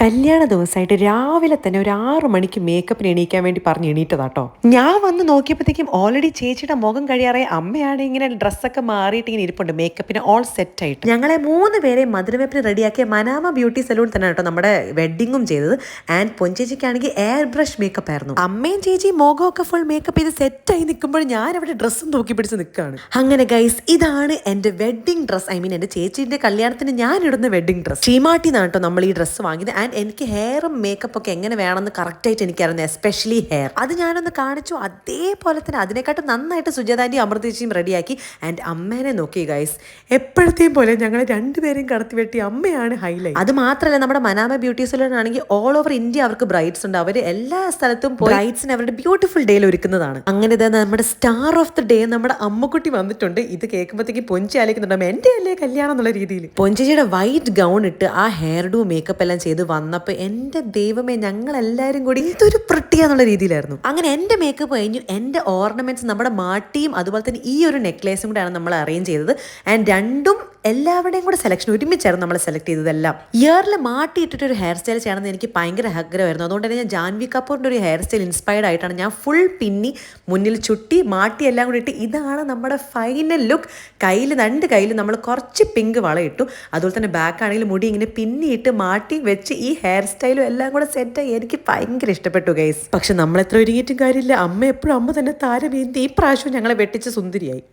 കല്യാണ ദിവസമായിട്ട് രാവിലെ തന്നെ ഒരു ആറ് മണിക്ക് മേക്കപ്പിന് എണീക്കാൻ വേണ്ടി പറഞ്ഞ് എണീറ്റതാട്ടോ ഞാൻ വന്ന് നോക്കിയപ്പോഴത്തേക്കും ഓൾറെഡി ചേച്ചിയുടെ മുഖം കഴിയാറായി അമ്മയാണ് ഇങ്ങനെ ഡ്രസ്സൊക്കെ മാറിയിട്ട് ഇങ്ങനെ ഇരിപ്പുണ്ട്. മേക്കപ്പിന് ഓൾ സെറ്റ് ആയിട്ട്. ഞങ്ങളെ മൂന്ന് പേരെ മധുരവേപ്പിന് റെഡിയാക്കിയ മനാമ ബ്യൂട്ടി സലൂൺ തന്നെ കേട്ടോ നമ്മുടെ വെഡിങ്ങും ചെയ്തത്. ആൻഡ് പൊഞ്ചേച്ചിക്കാണെങ്കിൽ എയർ ബ്രഷ് മേക്കപ്പ് ആയിരുന്നു. അമ്മയും ചേച്ചിയും മുഖമൊക്കെ ഫുൾ മേക്കപ്പ് ചെയ്ത് സെറ്റ് ആയി നിൽക്കുമ്പോൾ ഞാൻ അവിടെ ഡ്രസ്സും തൂക്കി പിടിച്ച് നിൽക്കുകയാണ് അങ്ങനെ ഗൈസ് ഇതാണ് എന്റെ വെഡിങ് ഡ്രസ്സ് ഐ മീൻ എന്റെ ചേച്ചീന്റെ കല്യാണത്തിന് ഞാൻ ഇടുന്ന വെഡിങ് ഡ്രസ്സ് ചീമാട്ടിന്നാണ് കേട്ടോ നമ്മൾ ഈ ഡ്രസ്സ് വാങ്ങിയത്. ആൻഡ് എനിക്ക് ഹെയറും മേക്കപ്പ് ഒക്കെ എങ്ങനെ വേണമെന്ന് കറക്റ്റായിട്ട് എനിക്കറിയുന്നത് എസ്പെഷ്യലി ഹെയർ അത് ഞാനൊന്ന് കാണിച്ചു. അതേപോലെ തന്നെ അതിനെക്കാട്ടും നന്നായിട്ട് സുജാതാന്റെയും അമൃതേച്ചിയും റെഡിയാക്കി ആൻഡ് അമ്മേനെ നോക്കി ഗൈസ് എപ്പോഴത്തെയും പോലെ ഞങ്ങൾ രണ്ടുപേരെയും കടത്തി വെട്ടി അമ്മയാണ് ഹൈലൈറ്റ് അത് മാത്രമല്ല നമ്മുടെ മനാമ ബ്യൂട്ടി സലൂൺ ആണെങ്കിൽ ഓൾ ഓവർ ഇന്ത്യ അവർക്ക് ബ്രൈറ്റ്സ് ഉണ്ട്. അവർ എല്ലാ സ്ഥലത്തും ബ്രൈറ്റ്സിന് അവരുടെ ബ്യൂട്ടിഫുൾ ഡേയിൽ ഒരുക്കുന്നതാണ്. അങ്ങനെ തന്നെ നമ്മുടെ സ്റ്റാർ ഓഫ് ദി ഡേ നമ്മുടെ അമ്മക്കുട്ടി വന്നിട്ടുണ്ട്. ഇത് കേൾക്കുമ്പോഴത്തേക്ക് പൊഞ്ചി ആലോചിക്കുന്നുണ്ടാകും എന്റെ അല്ലേ കല്യാണം എന്നുള്ള രീതിയിൽ പൊഞ്ചിയുടെ വൈറ്റ് ഗൗൺ ഇട്ട് ആ ഹെയർ ഡു മേക്കപ്പ് എല്ലാം ചെയ്ത് വന്നപ്പോൾ എന്റെ ദൈവമേ ഞങ്ങളെല്ലാവരും കൂടി ഇതൊരു പ്രട്ടിയാന്നുള്ള രീതിയിലായിരുന്നു. അങ്ങനെ എന്റെ മേക്കപ്പ് കഴിഞ്ഞു. എന്റെ ഓർണമെന്റ്സ് നമ്മുടെ മാട്ടിയും അതുപോലെ തന്നെ ഈ ഒരു നെക്ലേസും കൂടെയാണ് നമ്മൾ അറേഞ്ച് ചെയ്തത്. ആൻഡ് രണ്ടും എല്ലാവരുടെയും കൂടെ സെലക്ഷൻ ഒരുമിച്ചായിരുന്നു നമ്മൾ സെലക്ട് ചെയ്തതെല്ലാം. ഇയറിൽ മാട്ടിയിട്ടിട്ട് ഒരു ഹെയർ സ്റ്റൈൽ ചെയ്യണമെന്ന് എനിക്ക് ഭയങ്കര ആഗ്രഹമായിരുന്നു. അതുകൊണ്ട് തന്നെ ഞാൻ ജാൻവി കപൂറിന്റെ ഒരു ഹെയർ സ്റ്റൈൽ ഇൻസ്പയർഡ് ആയിട്ടാണ് ഞാൻ ഫുൾ പിന്നി മുന്നിൽ ചുട്ടി മാട്ടി എല്ലാം കൂടി ഇട്ട് ഇതാണ് നമ്മുടെ ഫൈനൽ ലുക്ക് കയ്യിൽ രണ്ട് കയ്യിൽ നമ്മൾ കുറച്ച് പിങ്ക് വളയിട്ടു. അതുപോലെ തന്നെ ബാക്ക് ആണെങ്കിൽ മുടി ഇങ്ങനെ പിന്നിയിട്ട് മാട്ടി വെച്ച് ഈ ഹെയർ സ്റ്റൈലും എല്ലാം കൂടെ സെറ്റായി എനിക്ക് ഭയങ്കര ഇഷ്ടപ്പെട്ടു ഗൈസ് പക്ഷെ നമ്മൾ എത്ര ഒരുങ്ങിയിട്ടും കാര്യമില്ല. അമ്മ എപ്പോഴും അമ്മ തന്നെ താരമേന്തി ഈ പ്രാവശ്യം ഞങ്ങളെ വെട്ടിച്ച് സുന്ദരിയായി.